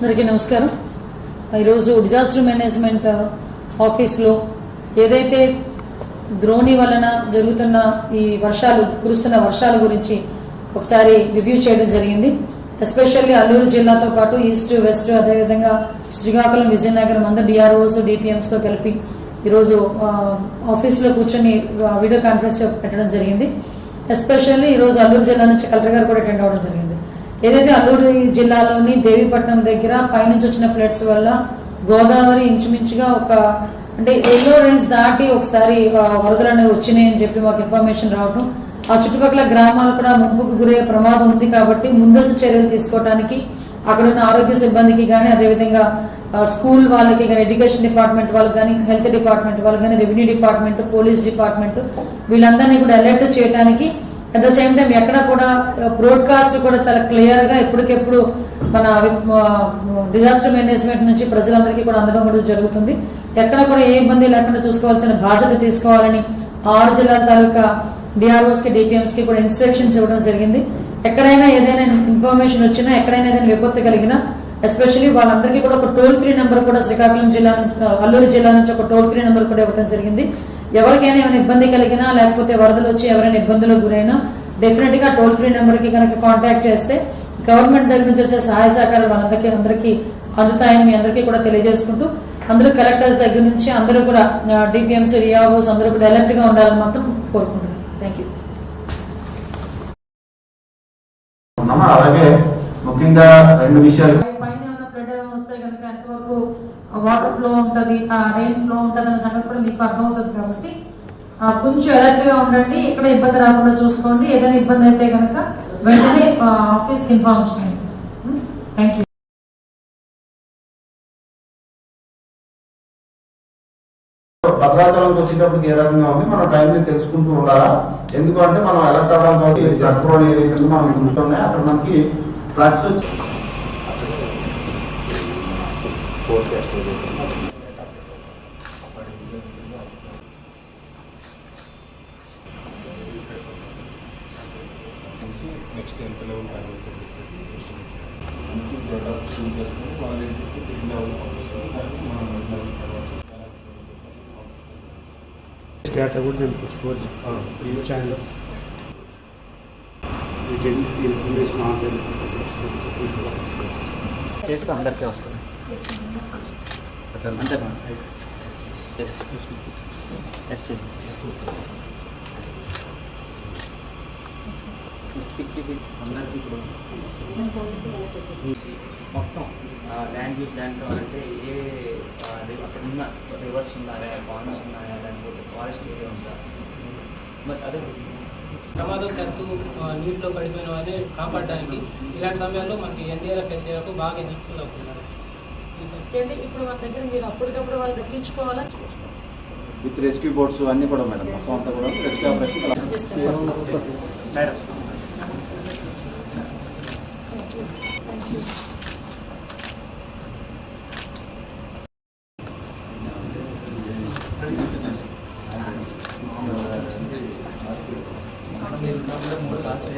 అందరికీ నమస్కారం. ఈరోజు డిజాస్టర్ మేనేజ్మెంట్ ఆఫీస్లో ఏదైతే ద్రోణి వలన జరుగుతున్న ఈ వర్షాలు కురుస్తున్న వర్షాల గురించి ఒకసారి రివ్యూ చేయడం జరిగింది. ఎస్పెషల్లీ అల్లూరు జిల్లాతో పాటు ఈస్ట్ వెస్ట్ అదేవిధంగా శ్రీకాకుళం విజయనగరం అందరు డిఆర్ఓస్ డిపిఎంస్తో కలిపి ఈరోజు ఆఫీస్లో కూర్చొని వీడియో కాన్ఫరెన్స్ పెట్టడం జరిగింది. ఎస్పెషల్లీ ఈరోజు అల్లూరు జిల్లా నుంచి కలెక్టర్ గారు కూడా అటెండ్ అవ్వడం జరిగింది. ఏదైతే అల్లూరు జిల్లాలోని దేవీపట్నం దగ్గర పైనుంచి వచ్చిన ఫ్లడ్స్ వల్ల గోదావరి ఇంచుమించుగా ఒక అంటే ఎల్లో రేంజ్ దాటి ఒకసారి వరదలు అనేవి వచ్చినాయని చెప్పి మాకు ఇన్ఫర్మేషన్ రావడం ఆ చుట్టుపక్కల గ్రామాలు కూడా ముంపుకు గురయ్యే ప్రమాదం ఉంది కాబట్టి ముందస్తు చర్యలు తీసుకోవడానికి అక్కడ ఉన్న ఆరోగ్య సిబ్బందికి కానీ అదేవిధంగా స్కూల్ వాళ్ళకి కానీ ఎడ్యుకేషన్ డిపార్ట్మెంట్ వాళ్ళకి కానీ హెల్త్ డిపార్ట్మెంట్ వాళ్ళకి కానీ రెవెన్యూ డిపార్ట్మెంట్ పోలీస్ డిపార్ట్మెంట్ వీళ్ళందరినీ కూడా అలర్ట్ చేయడానికి అట్ ద సేమ్ టైం ఎక్కడ కూడా uh, బ్రోడ్కాస్ట్ కూడా చాలా క్లియర్గా ఎప్పటికెప్పుడు మన uh, డిజాస్టర్ మేనేజ్మెంట్ నుంచి ప్రజలందరికీ కూడా అందడం కూడా జరుగుతుంది. ఎక్కడ కూడా ఏ ఇబ్బంది లేకుండా చూసుకోవాల్సిన బాధ్యత తీసుకోవాలని ఆరు జిల్లాల తాలూకా డిఆర్ఓస్కి కి కూడా ఇన్స్ట్రక్షన్స్ ఇవ్వడం జరిగింది. ఎక్కడైనా ఏదైనా ఇన్ఫర్మేషన్ వచ్చినా ఎక్కడైనా ఏదైనా విపత్తు కలిగినా ఎస్పెషల్లీ వాళ్ళందరికీ కూడా ఒక టోల్ ఫ్రీ నెంబర్ కూడా శ్రీకాకుళం జిల్లా uh, అల్లూరు జిల్లా నుంచి ఒక టోల్ ఫ్రీ నెంబర్ కూడా ఇవ్వడం జరిగింది. ఎవరికైనా ఏమైనా ఇబ్బంది కలిగినా లేకపోతే వరదలు వచ్చి ఎవరైనా ఇబ్బందులకు గురైనా డెఫినెట్గా టోల్ ఫ్రీ నెంబర్కి కనుక కాంటాక్ట్ చేస్తే గవర్నమెంట్ దగ్గర నుంచి వచ్చే సహాయ సహకారాలు వాళ్ళందరికీ అందరికీ అందుతాయని మీ అందరికీ కూడా తెలియజేసుకుంటూ అందరూ కలెక్టర్స్ దగ్గర నుంచి అందరూ కూడా డిపిఎంస్ రియాబోస్ అందరూ కూడా ఎలర్ట్గా గా ఉండాలని మాత్రం కోరుకుంటున్నాను. థ్యాంక్ యూ అలాగే ముఖ్యంగా రెండు విషయాలు వాటర్ ఫ్లో ఉంటుంది ఆ రెయిన్ ఫ్లో ఉంటుంది అనే సంగతి కూడా మీకు అర్థమవుతుంది కాబట్టి కొంచెం అలర్ట్గా ఉండండి ఎక్కడ ఇబ్బంది రాకుండా చూసుకోండి. ఏదైనా ఇబ్బంది అయితే కనుక వెంటనే ఆఫీస్ ఇన్ఫార్మ్ చేయండి. థ్యాంక్ యూ భద్రాచలంకి వచ్చేటప్పుడు ఏ రకంగా ఉంది? మనం టైం తెలుసుకుంటూ ఉండాలా? ఎందుకంటే మనం అలర్ట్ అవడం కాబట్టి ఏదైతే మనం చూస్తున్నాయి అక్కడ మనకి ఫ్లడ్స్ వచ్చి నుంచి నెక్స్ట్ ఎంత లెవెల్ ప్యాకేజ్ చెప్పేసి ఎస్టిమేషన్ నుంచి డేటా ఫిల్ చేసుకుని వాళ్ళ ఇంటికి త్రీ లెవెల్ పంపిస్తారు దాన్ని మనం నెట్ లెవెల్ తర్వాత డేటా కూడా నేను పుచ్చుకోవచ్చు ఈ ఛానల్ ఈ ఇన్ఫర్మేషన్ ఆన్లైన్ చేస్తే అందరికీ వస్తుంది అంతే ఎస్ ఫిఫ్టీ సిక్స్ ఇప్పుడు చూసి మొత్తం ల్యాండ్ యూస్ ల్యాండ్ కావాలంటే ఏ అక్కడ ఉన్న రివర్స్ ఉన్నాయా పాండ్స్ ఉన్నాయా లేకపోతే ఫారెస్ట్ ఏరియా ఉందా? మరి అదే. ప్రమాదవశాత్తు ఆ, నీటిలో పడిపోయిన వారిని కాపాడడానికి ఇలాంటి సమయాల్లో మనకి ఎన్డీఆర్ఎఫ్ ఎస్డీఆర్ఎఫ్ బాగా హెల్ప్ఫుల్ అవుతున్నారు. అంటే ఇప్పుడు మన దగ్గర మీరు అప్పటికప్పుడు వాళ్ళు రప్పించుకోవాలా? విత్ రెస్క్యూ బోట్స్ అన్ని కూడా మేడం. మొత్తం అంతా కూడా రెస్క్యూ ఆపరేషన్ మేడం. మూడు కాల్స్